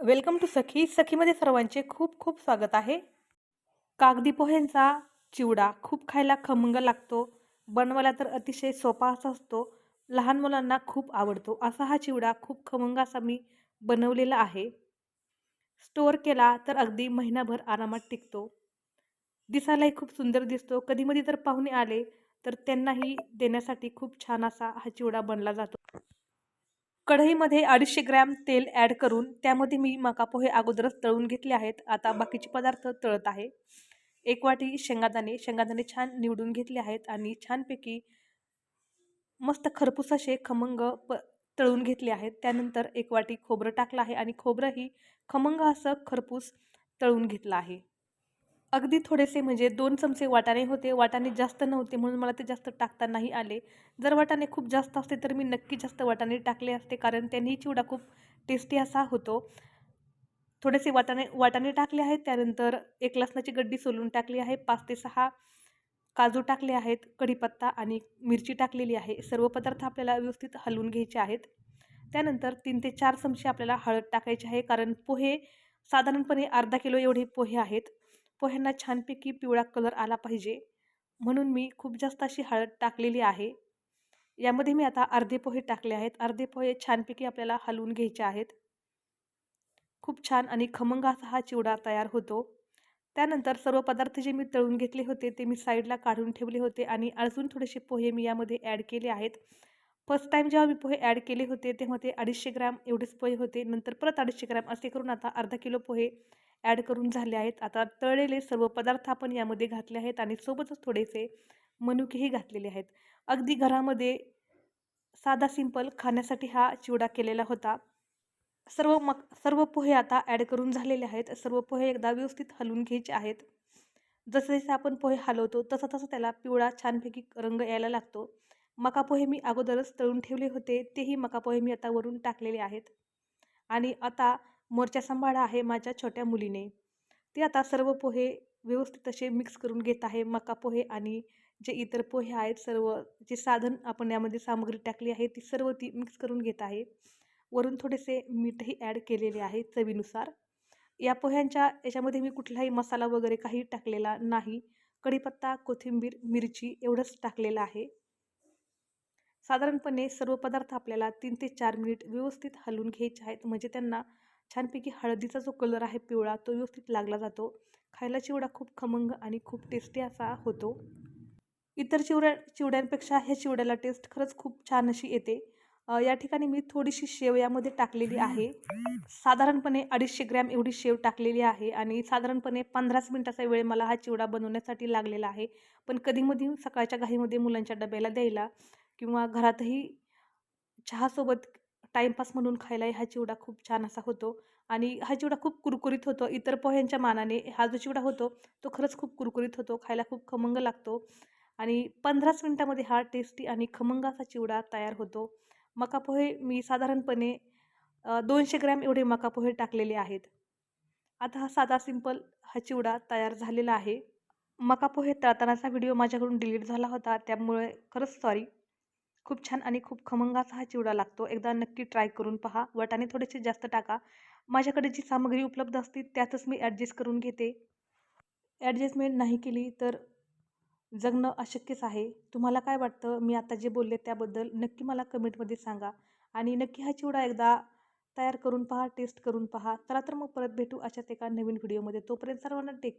Welcome to सखी. सखीमध्ये सर्वांचे खूप खूप स्वागत आहे. कागदी पोह्यांचा चिवडा खूप खायला खमंग लागतो. बनवायला तर अतिशय सोपा असा असतो. लहान मुलांना खूप आवडतो. असा हा चिवडा खूप खमंग असा मी बनवलेला आहे. स्टोअर केला तर अगदी महिनाभर आरामात टिकतो. दिसायलाही खूप सुंदर दिसतो. कधीमधी जर पाहुणे आले तर त्यांनाही देण्यासाठी खूप छान असा हा चिवडा बनला जातो. कढईमध्ये अडीचशे ग्रॅम तेल ॲड करून त्यामध्ये मी मका पोहे अगोदरच तळून घेतले आहेत. आता बाकीचे पदार्थ तळत आहे. एक वाटी शेंगादाणे. शेंगादाणे छान निवडून घेतले आहेत आणि छानपैकी मस्त खरपूस असे खमंग प तळून घेतले आहेत. त्यानंतर एक वाटी खोबरं टाकलं आहे आणि खोबरंही खमंग असं खरपूस तळून घेतलं आहे. अगदी थोडेसे म्हणजे दोन चमचे वाटाणे होते. वाटाणे जास्त नव्हते म्हणून मला ते जास्त टाकता नाही आले. जर वाटाणे खूप जास्त असते तर मी नक्की जास्त वाटाणे टाकले असते कारण त्यांनी चिवडा खूप टेस्टी असा होतो. थोडेसे वाटाणे वाटाणे टाकले आहेत. त्यानंतर एक लसणाची गड्डी सोलून टाकली आहे. पाच ते सहा काजू टाकले आहेत. कढीपत्ता आणि मिरची टाकलेली आहे. सर्व पदार्थ आपल्याला व्यवस्थित हलवून घ्यायचे आहेत. त्यानंतर तीन ते चार चमचे आपल्याला हळद टाकायचे आहे कारण पोहे साधारणपणे अर्धा किलो एवढे पोहे आहेत. पोह्यांना छानपैकी पिवळा कलर आला पाहिजे. म्हणून मी खूप जास्त अशी हळद टाकलेली आहे. यामध्ये मी आता अर्धे पोहे टाकले आहेत. अर्धे पोहे छानपैकी आपल्याला हलवून घ्यायचे आहेत. खूप छान आणि खमंग असा हा चिवडा तयार होतो. त्यानंतर सर्व पदार्थ जे मी तळून घेतले होते ते मी साईडला काढून ठेवले होते आणि अजून थोडेसे पोहे मी यामध्ये ॲड केले आहेत. फर्स्ट टाईम जेव्हा मी पोहे ॲड केले होते तेव्हा ते अडीचशे ग्रॅम एवढेच पोहे होते. नंतर परत अडीचशे ग्रॅम असे करून आता अर्धा किलो पोहे ॲड करून झाले आहेत. आता तळलेले सर्व पदार्थ आपण यामध्ये घातले आहेत आणि सोबतच थोडेसे मनुकेही घातलेले आहेत. अगदी घरामध्ये साधा सिंपल खाण्यासाठी हा चिवडा केलेला होता. सर्व मग सर्व पोहे आता ॲड करून झालेले आहेत. सर्व पोहे एकदा व्यवस्थित हलवून घ्यायचे आहेत. जसे जसे आपण पोहे हलवतो तसं तसं त्याला पिवळा छानपैकी रंग यायला लागतो. मका पोहे मी अगोदरच तळून ठेवले होते. तेही मका पोहे मी आता वरून टाकलेले आहेत. आणि आता मोर्चा सांभाळा आहे माझ्या छोट्या मुलीने. ते आता सर्व पोहे व्यवस्थित असे मिक्स करून घेत आहे. मका पोहे आणि जे इतर पोहे आहेत सर्व जे साधन आपण यामध्ये सामग्री टाकली आहे ती सर्व ती मिक्स करून घेत आहे. वरून थोडेसे मीठही ॲड केलेले आहे चवीनुसार. या पोह्यांच्या याच्यामध्ये मी कुठलाही मसाला वगैरे काही टाकलेला नाही. कढीपत्ता कोथिंबीर मिरची एवढंच टाकलेलं आहे. साधारणपणे सर्व पदार्थ आपल्याला तीन ते चार मिनिट व्यवस्थित हलवून घ्यायचे आहेत. म्हणजे त्यांना छानपैकी हळदीचा जो कलर आहे पिवळा तो व्यवस्थित लागला जातो. खायला चिवडा खूप खमंग आणि खूप टेस्टी असा होतो. इतर चिवड्या चिवड्यांपेक्षा ह्या चिवड्याला टेस्ट खरंच खूप छान अशी येते. या ठिकाणी मी थोडीशी शेव यामध्ये टाकलेली आहे. साधारणपणे अडीचशे ग्रॅम एवढी शेव टाकलेली आहे आणि साधारणपणे पंधराच मिनटाचा वेळ मला हा चिवडा बनवण्यासाठी लागलेला आहे. पण कधीमधी सकाळच्या घाईमध्ये मुलांच्या डब्याला द्यायला किंवा घरातही चहासोबत टाईमपास म्हणून खायलाही हा चिवडा खूप छान असा होतो. आणि हा चिवडा खूप कुरकुरीत होतो. इतर पोह्यांच्या मानाने हा जो चिवडा होतो तो खरंच खूप कुरकुरीत होतो. खायला खूप खमंग लागतो. आणि पंधराच मिनटामध्ये हा टेस्टी आणि खमंग असा चिवडा तयार होतो. मका पोहे मी साधारणपणे दोनशे ग्रॅम एवढे मका पोहे टाकलेले आहेत. आता हा साधा सिंपल हा चिवडा तयार झालेला आहे. मका पोहे तळतानाचा व्हिडिओ माझ्याकडून डिलीट झाला होता. त्यामुळे खरंच सॉरी खूप छान आणि खूप खमंगाचा हा चिवडा लागतो. एकदा नक्की ट्राय करून पहा. वटाणे थोडेसे जास्त टाका. माझ्याकडे जी सामग्री उपलब्ध असते त्यातच मी ॲडजस्ट करून घेते. ॲडजस्टमेंट नाही केली तर जगणं अशक्यच आहे. तुम्हाला काय वाटतं? मी आता जे बोलले त्याबद्दल नक्की मला कमेंटमध्ये सांगा. आणि नक्की हा चिवडा एकदा तयार करून पहा टेस्ट करून पहा. चला तर मग परत भेटू अशाच एका नवीन व्हिडिओमध्ये तोपर्यंत सर्वांना टेक